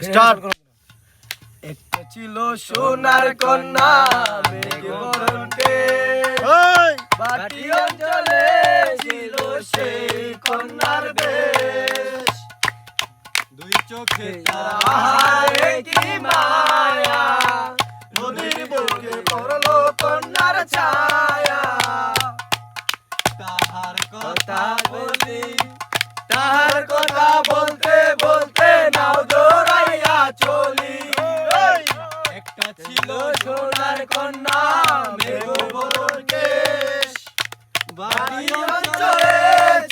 Start একটা ছিল সোনার কন্যা মেঘ বরণকে বাটি অঞ্চলে ছিল সেই কন্যার দেশ। দুই চোখে আহারে কি মায়া নদীর বুকে পড়ল কন্যার ছায়া। তাহার কথা বলি তাহার কথা একটা ছিল সোনার কন্যা মেঘ বরণ কেশ বাড়ি অঞ্চলে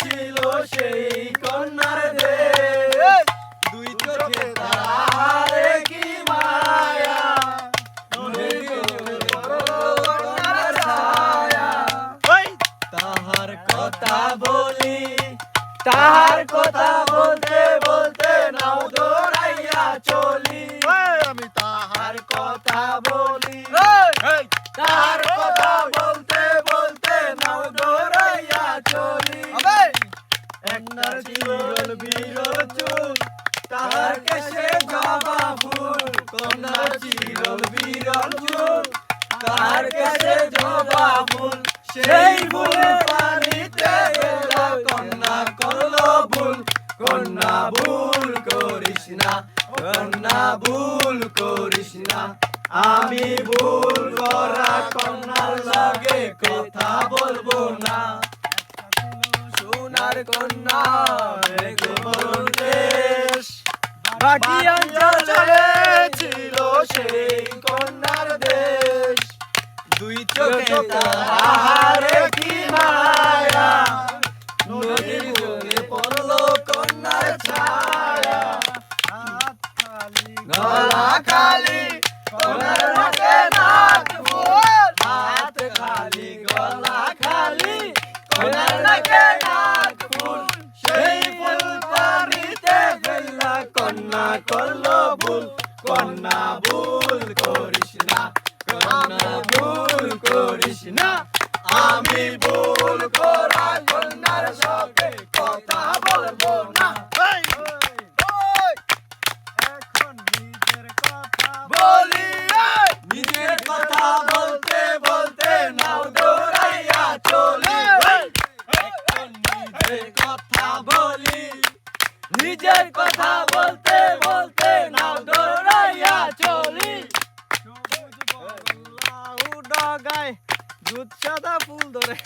ছিল সেই কন্যার দেশ। দুই চোখে কি মায়া। তাহার কথা বলি। তাহার কথা বলতে বলতে নাও দৌড়াইয়া চলি। কথা বলি। তাহার কথা বলতে বলতে নাও দৌড়াইয়া চলি একনার চিরল বিরল চুল তাহার কেশে জবা ফুল কন্যার চিরল বিরল চুল তাহার কেশে জবা ফুল সেই ফুল পানিতে কন্যা করল ভুল। কন্যা ভুল করিস না কন্যা ভুল করিস না। আমি ভুল করা কন্যার লাগে কথা বলব না। সোনার কন্যা দেশ বাকি অঞ্চলে ছিল সেই কন্যার দেশ। দুই চোখে করল ভুল কন্যা ভুল করিস না কন্যা ভুল করিস না। আমি ভুল করা কন্যার সাথে কথা বলব না। এখন নিজের কথা বলি নিজের কথা বলতে বলতে নাও দৌড়াইয়া চলি। এখন নিজের কথা বলি নিজের কথা বলতে বলতে উডগায় দুধ সাদা ফুল ধরে।